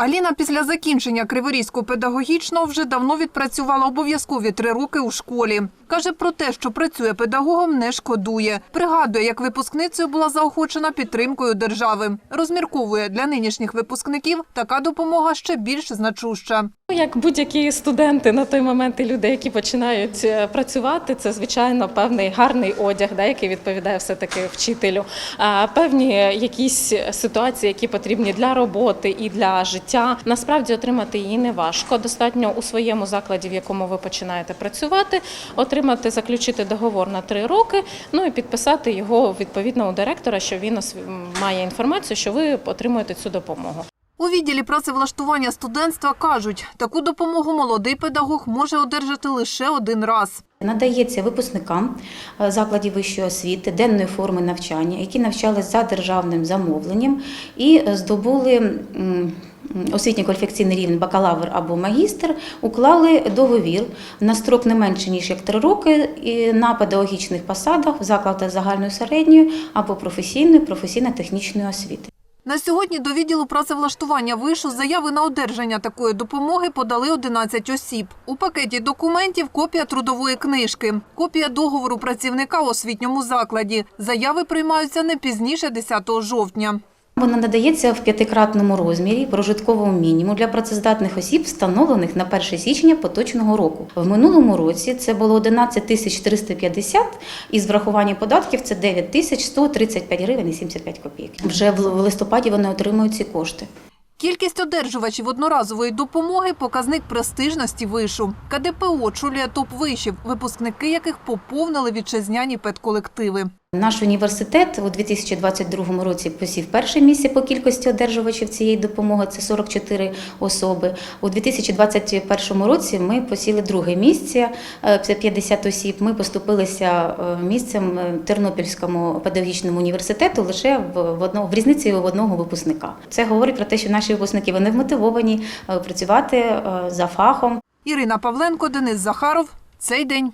Аліна після закінчення Криворізького педагогічного вже давно відпрацювала обов'язкові три роки у школі. Каже про те, що працює педагогом, не шкодує. Пригадує, як випускницею була заохочена підтримкою держави. Розмірковує, для нинішніх випускників така допомога ще більш значуща. Як будь-які студенти на той момент і люди, які починають е, працювати, це звичайно певний гарний одяг, да, який відповідає все таки вчителю. А певні якісь ситуації, які потрібні для роботи і для життя. Насправді отримати її не важко. Достатньо у своєму закладі, в якому ви починаєте працювати, отримати, заключити договор на три роки, ну і підписати його відповідно у директора, що він має інформацію, що ви отримуєте цю допомогу. У відділі працевлаштування студентства кажуть, таку допомогу молодий педагог може одержати лише один раз. Надається випускникам е, закладів вищої освіти денної форми навчання, які навчались за державним замовленням і здобули м, освітньо кваліфікаційний рівень бакалавр або магістр, уклали договір на строк не менше ніж як три роки на педагогічних посадах в закладах загальної середньої або професійної, професійно-технічної освіти. На сьогодні до відділу працевлаштування вишу заяви на одержання такої допомоги подали 11 осіб. У пакеті документів копія трудової книжки, копія договору працівника у освітньому закладі. Заяви приймаються не пізніше 10 жовтня. Вона надається в п'ятикратному розмірі прожиткового мінімуму для працездатних осіб, встановлених на 1 січня поточного року. В минулому році це було 11 тисяч 350, і з врахуванням податків це 9 тисяч 135 гривень і 75 копійок. Вже в листопаді вони отримують ці кошти. Кількість одержувачів одноразової допомоги – показник престижності вишу. КДПО очолює топ вишів, випускники яких поповнили вітчизняні педколективи. Наш університет у 2022 році посів перше місце по кількості одержувачів цієї допомоги це 44 особи. У 2021 році ми посіли друге місце, е, це 50 осіб. Ми поступилися е, місцем е, Тернопільському педагогічному університету лише в, одного, в різниці в одного випускника. Це говорить про те, що наші випускники вони вмотивовані працювати за фахом. Ірина Павленко, Денис Захаров. Цей день.